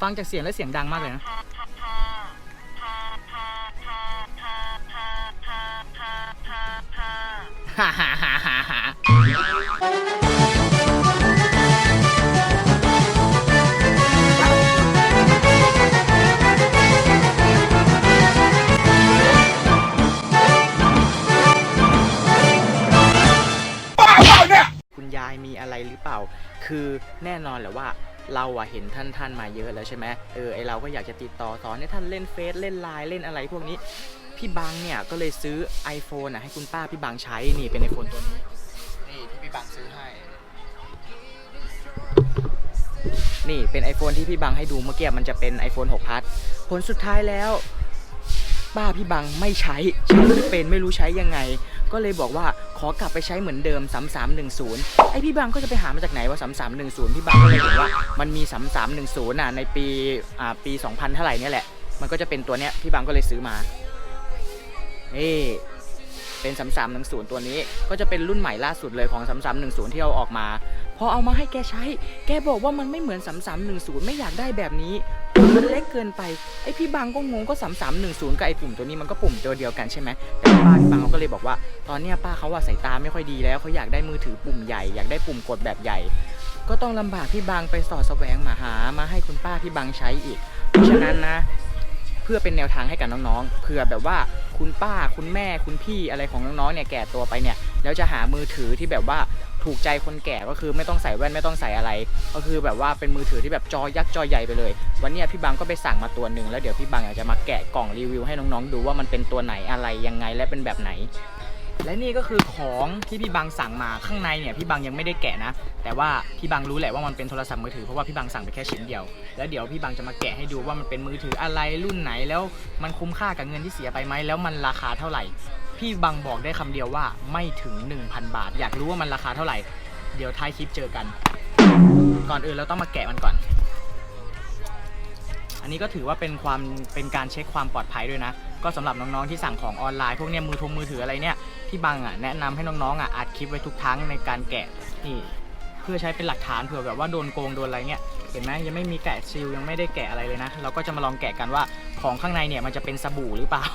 ฟังจากเสียงแล้วเสียงดังมากเลยนะ ฮ่าฮ่าฮ่าฮ่าฮ่าคุณยายมีอะไรหรือเปล่า คือแน่นอนแหละว่า เราอะเห็นท่านท่านมาเยอะแล้วใช่ไหมเออไอเราก็อยากจะติดต่อสอนให้ท่านเล่นเฟซเล่นไลน์เล่นอะไรพวกนี้ พี่บังเนี่ยก็เลยซื้อ iPhone อะให้คุณป้าพี่บังใช้นี่เป็น iPhone ตัวนี้นี่ที่พี่บังซื้อให้ นี่เป็น iPhone ที่พี่บังให้ดูเมื่อกี้มันจะเป็น iPhone 6 Plus ผลสุดท้ายแล้วป้าพี่บังไม่ใช้ใช้ไม่เป็นไม่รู้ใช้ยังไง ก็เลยบอกว่า ขอกลับไปใช้เหมือนเดิม 3310 ไอพี่บังก็จะไปหามาจากไหนว่า3310 พี่บังก็เลยบอกว่ามันมี 3310น่ะในปีอ่าปี 2000 เท่าไหร่เนี่ยแหละ มันก็จะเป็นตัวเนี้ยพี่บังก็เลยซื้อมานี่เป็น 3310 ตัวนี้ก็จะเป็นรุ่นใหม่ล่าสุดเลยของ 3310 ที่เอาออกมา พอเอามาให้แกใช้ แกบอกว่ามันไม่เหมือน 3310 ไม่อยากได้แบบนี้ มันเล็กเกินไปไอพี่บังก็งงก็3310กับไอปุ่มตัวนี้มันก็ปุ่มตัวเดียวกันใช่ไหมแต่ป้าพี่บังเขาก็เลยบอกว่า ตอนเนี้ยป้าเขาว่าสายตาไม่ค่อยดีแล้วเขาอยากได้มือถือปุ่มใหญ่อยากได้ปุ่มกดแบบใหญ่ ก็ต้องลำบากพี่บังไปสอดแสวงมาหามาให้คุณป้าพี่บังใช้อีก เพราะฉะนั้นนะ เพื่อเป็นแนวทางให้กับน้องๆ เผื่อแบบว่าคุณป้าคุณแม่คุณพี่อะไรของน้องๆ เนี่ยแก่ตัวไปเนี่ย แล้วจะหามือถือที่แบบว่า ถูกใจคนแก่ก็คือไม่ต้องใส่แว่นไม่ต้องใส่อะไร ก็คือแบบว่าเป็นมือถือที่แบบจอยักษ์จอใหญ่ไปเลย วันนี้พี่บังก็ไปสั่งมาตัวหนึ่งแล้วเดี๋ยวพี่บังอยากจะมาแกะกล่องรีวิวให้น้องๆ ดูว่ามันเป็นตัวไหนอะไรยังไงและเป็นแบบไหน และนี่ก็คือของที่พี่บังสั่งมาข้างในเนี่ยพี่บังยังไม่ได้แกะนะ แต่ว่าพี่บังรู้แหละว่ามันเป็นโทรศัพท์มือถือเพราะว่าพี่บังสั่งไปแค่ชิ้นเดียว แล้วเดี๋ยวพี่บังจะมาแกะให้ดูว่ามันเป็นมือถืออะไรรุ่นไหนแล้วมันคุ้มค่ากับเงินที่เสียไปไหมแล้วมันราคาเท่าไหร่ พี่บังบอกได้คำเดียวว่าไม่ถึง 1,000 บาท อยากรู้ว่ามันราคาเท่าไหร่ เดี๋ยวท้ายคลิปเจอกัน ก่อนอื่นเราต้องมาแกะมันก่อน อันนี้ก็ถือว่าเป็นความเป็นการเช็คความปลอดภัยด้วยนะ ก็สำหรับน้องๆที่สั่งของออนไลน์พวกเนี้ยมือทงมือถืออะไรเนี่ยพี่บังอะแนะนำให้น้องๆอะอัดคลิปไว้ทุกครั้งในการแกะนี่เพื่อใช้เป็นหลักฐานเผื่อแบบว่าโดนโกงโดนอะไรเงี้ยเห็นไหมยังไม่มีแกะซีลยังไม่ได้แกะอะไรเลยนะ เราก็จะมาลองแกะกันว่าของข้างในเนี่ยมันจะเป็นสบู่หรือเปล่า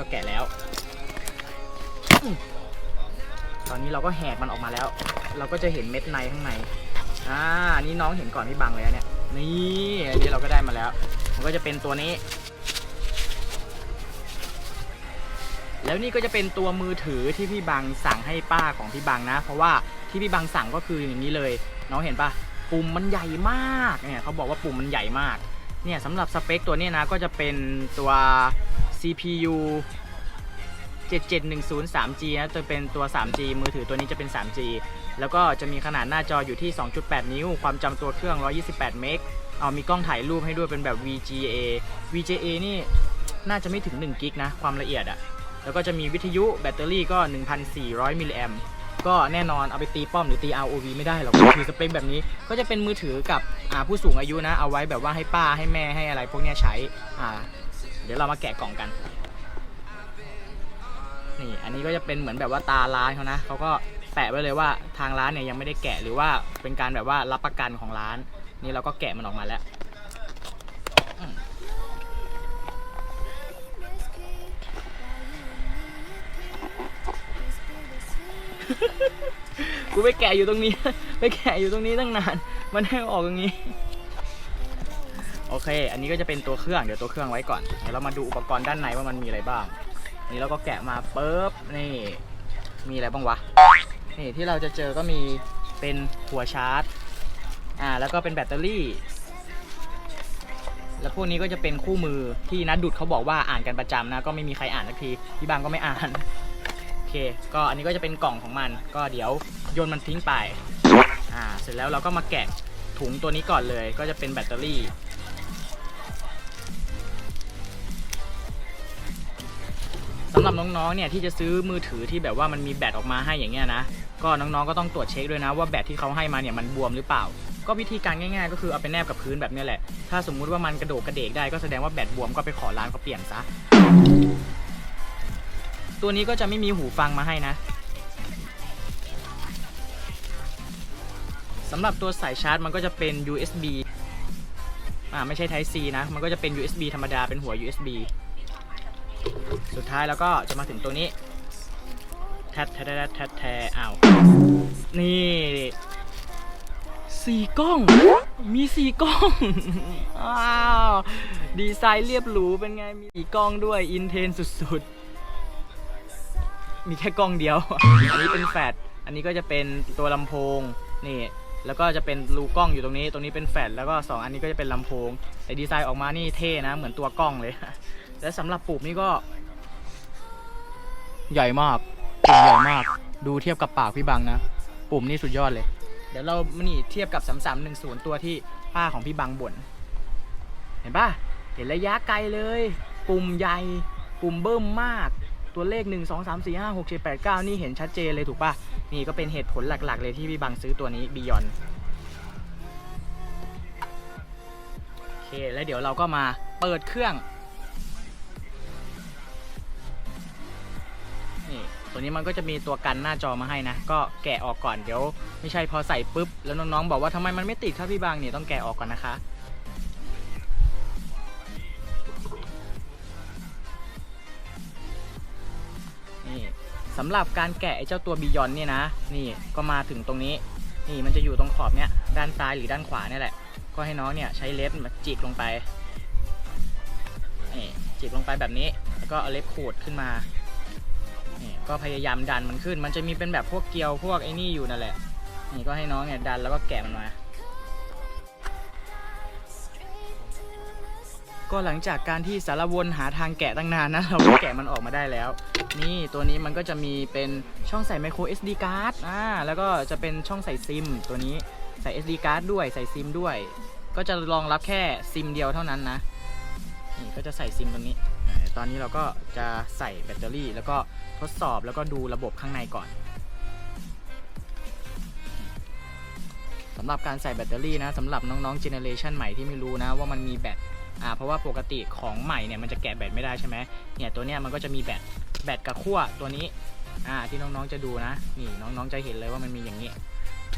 ก็แกะแล้ว ตอนนี้เราก็แหกมันออกมาแล้ว เราก็จะเห็นเม็ดในข้างในอ่านี่น้องเห็นก่อนพี่บังเลยนะเนี่ย นี่อันนี้เราก็ได้มาแล้ว มันก็จะเป็นตัวนี้ แล้วนี่ก็จะเป็นตัวมือถือที่พี่บังสั่งให้ป้าของพี่บังนะ เพราะว่าที่พี่บังสั่งก็คืออย่างนี้เลย น้องเห็นปะปุ่มมันใหญ่มากเนี่ยเขาบอกว่าปุ่มมันใหญ่มากเนี่ยสำหรับสเปคตัวนี้นะก็จะเป็นตัว CPU 7710 3G นะจะเป็นตัว 3G มือถือตัวนี้จะเป็น 3G แล้วก็จะมีขนาดหน้าจออยู่ที่ 2.8 นิ้ว ความจำตัวเครื่อง 128 เมกเอามีกล้องถ่ายรูปให้ด้วยเป็นแบบ VGA VGA นี่น่าจะไม่ถึง1กิกนะ ความละเอียดอะแล้วก็จะมีวิทยุแบตเตอรี่ก็ 1,400 มิลลิแอมก็แน่นอนเอาไปตีป้อมหรือตี ROV ไม่ได้หรอกคือสเปคแบบนี้ก็จะเป็นมือถือกับอาผู้สูงอายุนะ เอาไว้แบบว่าให้ป้าให้แม่ให้อะไรพวกเนี้ยใช้อ่า ดี๋ยวเรามาแกะกล่องกัน นี่ อันนี้ก็จะเป็นเหมือนแบบว่าตาร้านเขานะเขาก็แปะไว้เลยว่าทางร้านเนี่ยยังไม่ได้แกะหรือว่าเป็นการแบบว่ารับประกันของร้าน นี่เราก็แกะมันออกมาแล้วกูไปแกะอยู่ตรงนี้ ไปแกะอยู่ตรงนี้ตั้งนาน มันให้ออกอย่างนี้ โอเค อันนี้ก็จะเป็นตัวเครื่องเดี๋ยวตัวเครื่องไว้ก่อนเดี๋ยวเรามาดูอุปกรณ์ด้านในว่ามันมีอะไรบ้าง นี่เราก็แกะมาปุ๊บนี่มีอะไรบ้างวะนี่ที่เราจะเจอก็มีเป็นหัวชาร์จอ่าแล้วก็เป็นแบตเตอรี่ แล้วพวกนี้ก็จะเป็นคู่มือที่นัดดุดเขาบอกว่าอ่านกันประจำนะ ก็ไม่มีใครอ่านสักทีพี่บางก็ไม่อ่านโอเค ก็อันนี้ก็จะเป็นกล่องของมัน ก็เดี๋ยวโยนมันทิ้งไปอ่าเสร็จแล้วเราก็มาแกะถุงตัวนี้ก่อนเลย ก็จะเป็นแบตเตอรี่ำหรับน้องๆเนี่ยที่จะซื้อมือถือที่แบบว่ามันมีแบตออกมาให้อย่างเงี้ยนะก็น้องๆก็ต้องตรวจเช็คด้วยนะว่าแบตที่เขาให้มาเนี่ยมันบวมหรือเปล่า ก็วิธีการง่ายๆ ก็คือเอาไปแนบกับพื้นแบบนี้แหละ ถ้าสมมุติว่ามันกระโดกกระเดกได้ก็แสดงว่าแบตบวมก็ไปขอร้านเขาเปลี่ยนซะตัวนี้ก็จะไม่มีหูฟังมาให้นะสำหรับตัวสายชาร์จมันก็จะเป็น USB อ่าไม่ใช่ Type C นะ มันก็จะเป็น USB ธรรมดา เป็นหัว USB สุดท้ายแล้วก็จะมาถึงตัวนี้ แทดแทดแทดแทดแทอ้าว นี่สี่กล้อง มีสี่กล้อง อ้าว ดีไซน์เรียบหรูเป็นไง มีสี่กล้องด้วย อินเทนสุดๆ มีแค่กล้องเดียว อันนี้เป็นแฟลชอันนี้ก็จะเป็นตัวลำโพง นี่ แล้วก็จะเป็นรูกล้องอยู่ตรงนี้ ตรงนี้เป็นแฟลชแล้วก็ 2 อันนี้ก็จะเป็นลำโพง แต่ดีไซน์ออกมานี่เท่นะ เหมือนตัวกล้องเลย และสำหรับปุ่มนี่ก็ ใหญ่มากปุ่มใหญ่มาก ดูเทียบกับปากพี่บังนะ ปุ่มนี่สุดยอดเลย เดี๋ยวเรามานี่เทียบกับ3310ตัวที่ป้าของพี่บังบ่นเห็นป่ะเห็นระยะไกลเลย ปุ่มใหญ่ปุ่มเบิ่มมากตัวเลข 1 2 3 4 5 6 7 8 9 นี่เห็นชัดเจนเลยถูกป่ะนี่ก็เป็นเหตุผลหลักๆ เลยที่พี่บังซื้อตัวนี้ Beyond โอเค แล้วเดี๋ยวเราก็มาเปิดเครื่อง ตัวนี้มันก็จะมีตัวกันหน้าจอมาให้นะ ก็แกะออกก่อนเดี๋ยว ไม่ใช่พอใส่ปุ๊บ แล้วน้องๆบอกว่าทำไมมันไม่ติดครับพี่บางเนี่ยต้องแกะออกก่อนนะคะ นี่สำหรับการแกะไอ้เจ้าตัวบิยอนเนี่ยนะ นี่ก็มาถึงตรงนี้ นี่มันจะอยู่ตรงขอบเนี้ยด้านซ้ายหรือด้านขวาเนี่ยแหละ ก็ให้น้องเนี่ยใช้เล็บมาจิกลงไปนี่จิกลงไปแบบนี้ แล้วก็เอาเล็บขูดขึ้นมา ก็พยายามดันมันขึ้น มันจะมีเป็นแบบพวกเกลียวพวกไอ้นี่อยู่นั่นแหละ นี่ก็ให้น้องเนี่ยดันแล้วก็แกะมันมา ก็หลังจากการที่สารวนหาทางแกะตั้งนานนะ เราก็แกะมันออกมาได้แล้ว นี่ตัวนี้มันก็จะมีเป็นช่องใส่ micro SD card อ่าแล้วก็จะเป็นช่องใส่ซิมตัวนี้ใส่ SD card ด้วยใส่ซิมด้วย ก็จะรองรับแค่ซิมเดียวเท่านั้นนะ นี่ก็จะใส่ซิมตรงนี้ ตอนนี้เราก็จะใส่แบตเตอรี่ แล้วก็ทดสอบแล้วก็ดูระบบข้างในก่อนสำหรับการใส่แบตเตอรี่นะสำหรับน้องๆเจเนเรชันใหม่ที่ไม่รู้นะว่ามันมีแบตอ่าเพราะว่าปกติของใหม่เนี่ยมันจะแกะแบตไม่ได้ใช่ไหมเนี่ยตัวเนี้ยมันก็จะมีแบตแบตกับขั้วตัวนี้อ่าที่น้องๆจะดูนะ นี่น้องๆจะเห็นเลยว่ามันมีอย่างนี้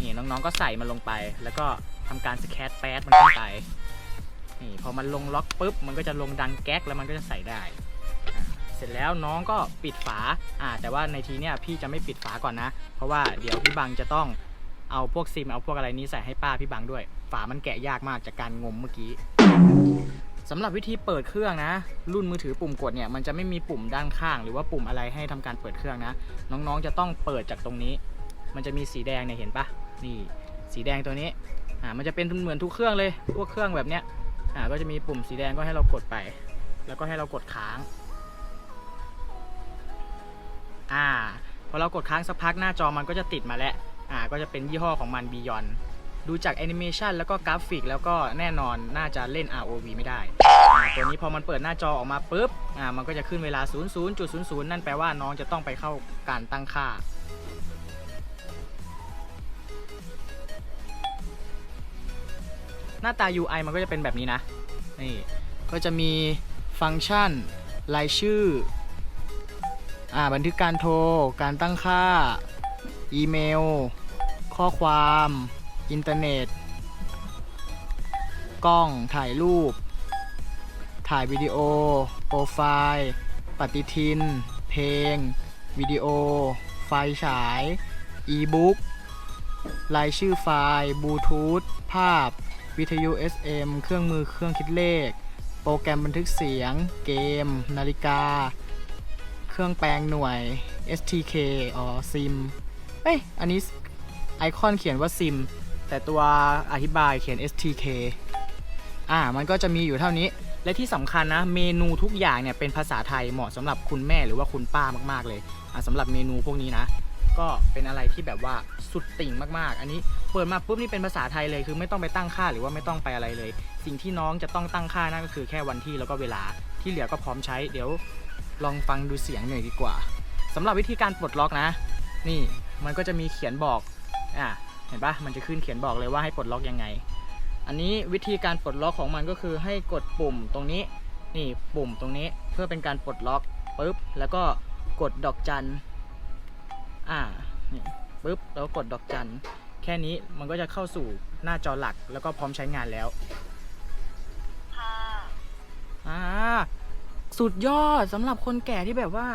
นี่น้องๆก็ใส่มันลงไป แล้วก็ทำการสแคตแป๊ดมันขึ้นไป นี่พอมันลงล็อกปุ๊บมันก็จะลงดังแก๊กแล้วมันก็จะใส่ได้ เสร็จแล้วน้องก็ปิดฝาอ่าแต่ว่าในทีเนี้ยพี่จะไม่ปิดฝาก่อนนะ เพราะว่าเดี๋ยวพี่บังจะต้องเอาพวกซิมเอาพวกอะไรนี้ใส่ให้ป้าพี่บังด้วย ฝามันแกะยากมากจากการงมเมื่อกี้สำหรับวิธีเปิดเครื่องนะ รุ่นมือถือปุ่มกดเนี่ยมันจะไม่มีปุ่มด้านข้าง หรือว่าปุ่มอะไรให้ทำการเปิดเครื่องนะ น้องๆจะต้องเปิดจากตรงนี้ มันจะมีสีแดงเนี่ยเห็นปะนี่ สีแดงตัวนี้อ่ามันจะเป็นเหมือนทุกเครื่องเลยพวกเครื่องแบบเนี้ย อ่าก็จะมีปุ่มสีแดงก็ให้เรากดไป แล้วก็ให้เรากดค้าง อ่าพอเรากดค้างสักพักหน้าจอมันก็จะติดมาแล้วอ่าก็จะเป็นยี่ห้อของมัน Beyond ดูจากแอนิเมชันแล้วก็กราฟิกแล้วก็แน่นอนน่าจะเล่น ROV ไม่ได้อตัวนี้พอมันเปิดหน้าจอออกมาปุ๊บอ่ามันก็จะขึ้นเวลา 00.00 นั่นแปลว่าน้องจะต้องไปเข้าการตั้งค่า หน้าตา UI มันก็จะเป็นแบบนี้นะ นี่ ก็จะมีฟังก์ชันรายชื่อ อ่า บันทึกการโทร การตั้งค่า อีเมล ข้อความ อินเทอร์เน็ต กล้อง ถ่ายรูป ถ่ายวิดีโอ โปรไฟล์ ปฏิทิน เพลง วิดีโอ ไฟล์ฉาย อีบุ๊กรายชื่อไฟล์ บลูทูธ ภาพ วิทยุ SM เครื่องมือเครื่องคิดเลข โปรแกรมบันทึกเสียง เกม นาฬิกา เครื่องแปลงหน่วย STK อ๋อซิมเอ้ย อันนี้ไอคอนเขียนว่าซิมแต่ตัวอธิบายเขียน STK อ่า มันก็จะมีอยู่เท่านี้ และที่สำคัญนะ เมนูทุกอย่างเนี่ยเป็นภาษาไทยเหมาะสำหรับคุณแม่หรือว่าคุณป้ามากๆเลย อ่าสำหรับเมนูพวกนี้นะ ก็เป็นอะไรที่แบบว่าสุดติ่งมากๆ อันนี้เปิดมาปุ๊บนี่เป็นภาษาไทยเลยคือไม่ต้องไปตั้งค่าหรือว่าไม่ต้องไปอะไรเลย สิ่งที่น้องจะต้องตั้งค่านั่นก็คือแค่วันที่แล้วก็เวลาที่เหลือก็พร้อมใช้เดี๋ยวลองฟังดูเสียงหน่อยดีกว่าสำหรับวิธีการปลดล็อกนะ นี่มันก็จะมีเขียนบอกอะเห็นปะมันจะขึ้นเขียนบอกเลยว่าให้ปลดล็อกยังไง อันนี้วิธีการปลดล็อกของมันก็คือให้กดปุ่มตรงนี้นี่ปุ่มตรงนี้เพื่อเป็นการปลดล็อกปุ๊บแล้วก็กดดอกจัน อ่านี่ปุ๊บแล้วกดดอกจัน แค่นี้มันก็จะเข้าสู่หน้าจอหลักแล้วก็พร้อมใช้งานแล้วห้าอ่าสุดยอดสำหรับคนแก่ที่แบบว่า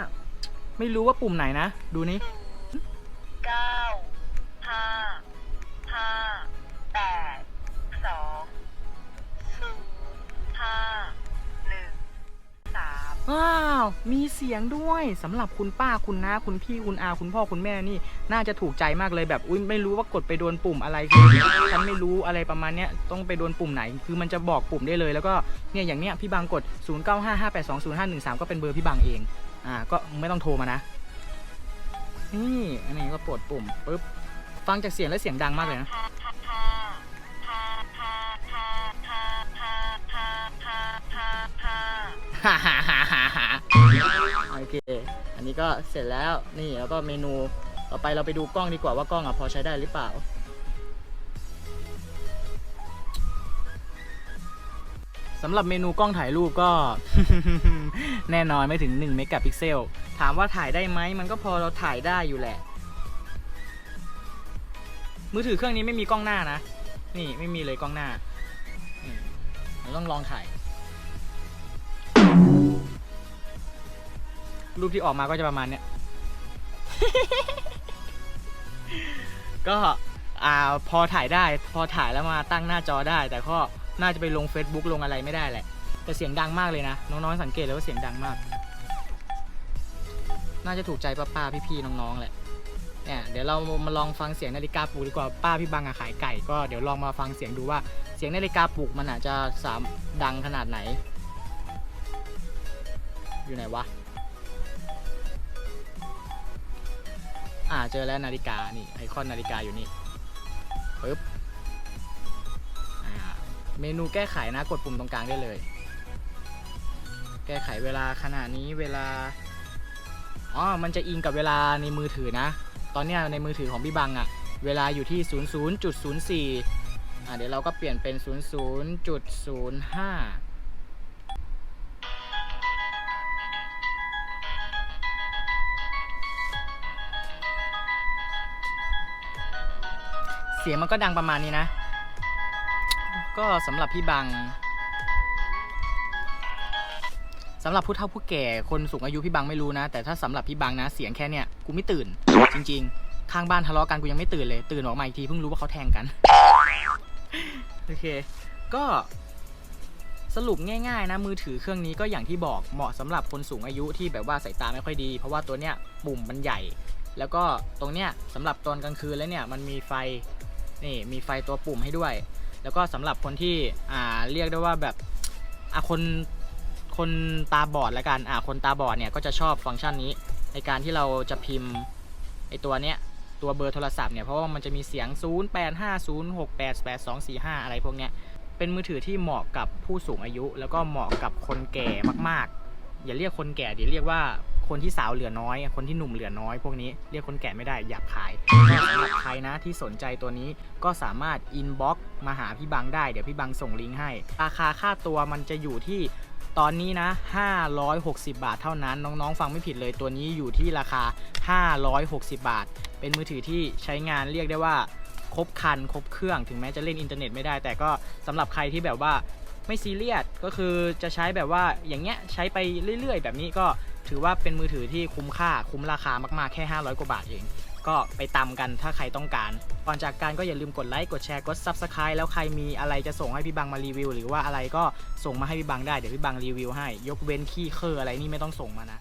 ไม่รู้ว่าปุ่มไหนนะ ดูนี่ ว้าว มีเสียงด้วยสำหรับคุณป้าคุณน้าคุณพี่คุณอาคุณพ่อคุณแม่นี่ น่าจะถูกใจมากเลยแบบอุ้ยไม่รู้ว่ากดไปโดนปุ่มอะไรคือฉันไม่รู้อะไรประมาณเนี้ยต้องไปโดนปุ่มไหน คือมันจะบอกปุ่มได้เลย แล้วก็เนี่ยอย่างเนี้ยพี่บางกด 0955820513 ก็เป็นเบอร์พี่บางเอง อ่า ก็ไม่ต้องโทรมานะ นี่อันนี้ก็ปวดปุ่มปุ๊บฟังจากเสียงแล้วเสียงดังมากเลยนะ ฮ่าฮ่าฮ่าฮ่าฮ่าโอเค อันนี้ก็เสร็จแล้วนี่แล้วก็เมนูต่อไปเราไปดูกล้องดีกว่าว่ากล้องอะพอใช้ได้หรือเปล่า สำหรับเมนูกล้องถ่ายรูปก็ แน่นอนไม่ถึง1เมกะพิกเซล ถามว่าถ่ายได้ไหมมันก็พอเราถ่ายได้อยู่แหละ มือถือเครื่องนี้ไม่มีกล้องหน้านะ นี่ไม่มีเลยกล้องหน้าเราต้องลองถ่าย รูปที่ออกมาก็จะประมาณเนี้ย ก็อ่าพอถ่ายได้ พอถ่ายแล้วมาตั้งหน้าจอได้ แต่ก็น่าจะไปลง Facebook ลงอะไรไม่ได้แหละ แต่เสียงดังมากเลยนะ น้องๆสังเกตเลยว่าเสียงดังมาก น่าจะถูกใจป้าๆพี่ๆน้องๆแหละเนี่ยเดี๋ยวเรามาลองฟังเสียงนาฬิกาปลุกดีกว่าป้าพี่บังอะขายไก่ก็เดี๋ยวลองมาฟังเสียงดูว่าเสียงนาฬิกาปลุกมันอาจจะสามดังขนาดไหน อยู่ไหนวะ อ่าเจอแล้วนาฬิกานี่ไอคอนนาฬิกาอยู่นี่ปึ๊บอ่าเมนูแก้ไขนะกดปุ่มตรงกลางได้เลย แก้ไขเวลาขณะนี้เวลาอ๋อมันจะอิงกับเวลาในมือถือนะ ตอนเนี้ยในมือถือของพี่บังอะเวลาอยู่ที่ 00.04อ่าเดี๋ยวเราก็เปลี่ยนเป็น 00.05 เสียงมันก็ดังประมาณนี้นะ ก็สำหรับพี่บังสำหรับผู้เฒ่าผู้แก่คนสูงอายุพี่บังไม่รู้นะ แต่ถ้าสำหรับพี่บังนะเสียงแค่เนี้ยกูไม่ตื่น จริง ๆ ข้างบ้านทะเลาะกันกูยังไม่ตื่นเลย ตื่นออกมาอีกทีเพิ่งรู้ว่าเขาแทงกันโอเค ก็สรุปง่ายๆนะมือถือเครื่องนี้ก็อย่างที่บอกเหมาะสำหรับคนสูงอายุที่แบบว่าสายตาไม่ค่อยดี เพราะว่าตัวเนี้ยปุ่มมันใหญ่ แล้วก็ตรงเนี้ยสำหรับตอนกลางคืนแล้วเนี่ยมันมีไฟ นี่มีไฟตัวปุ่มให้ด้วย แล้วก็สำหรับคนที่อ่าเรียกได้ว่าแบบอะคนคนตาบอดล้วกันอะคนตาบอดเนี่ยก็จะชอบฟังก์ชันนี้ ในการที่เราจะพิมพ์ไอตัวเนี้ยตัวเบอร์โทรศัพท์เนี่ยเพราะว่ามันจะมีเสียง 0850688245 อะไรพวกเนี้ยเป็นมือถือที่เหมาะกับผู้สูงอายุ แล้วก็เหมาะกับคนแก่มากๆ อย่าเรียกคนแก่ดิเรียกว่า คนที่สาวเหลือน้อย คนที่หนุ่มเหลือน้อย พวกนี้เรียกคนแก่ไม่ได้หยาบคายสำหรับใครนะที่สนใจตัวนี้ก็สามารถอินบ็อกมาหาพี่บังได้เดี๋ยวพี่บังส่งลิงก์ให้ ราคาค่าตัวมันจะอยู่ที่ตอนนี้นะ 560 บาทเท่านั้น น้องๆ ฟังไม่ผิดเลย ตัวนี้อยู่ที่ราคา 560 บาท เป็นมือถือที่ใช้งานเรียกได้ว่า ครบคัน ครบเครื่อง ถึงแม้จะเล่นอินเทอร์เน็ตไม่ได้ แต่ก็สำหรับใครที่แบบว่าไม่ซีเรียส ก็คือจะใช้แบบว่าอย่างเงี้ยใช้ไปเรื่อยๆ แบบนี้ก็ ถือว่าเป็นมือถือที่คุ้มค่าคุ้มราคามากๆแค่ 500 กว่าบาทเอง ก็ไปตามกันถ้าใครต้องการ ก่อนจากการก็อย่าลืมกดไลค์กดแชร์กด Subscribe แล้วใครมีอะไรจะส่งให้พี่บังมารีวิว หรือว่าอะไรก็ส่งมาให้พี่บังได้เดี๋ยวพี่บังรีวิวให้ ยกเว้นขี้เคออะไรนี่ไม่ต้องส่งมานะ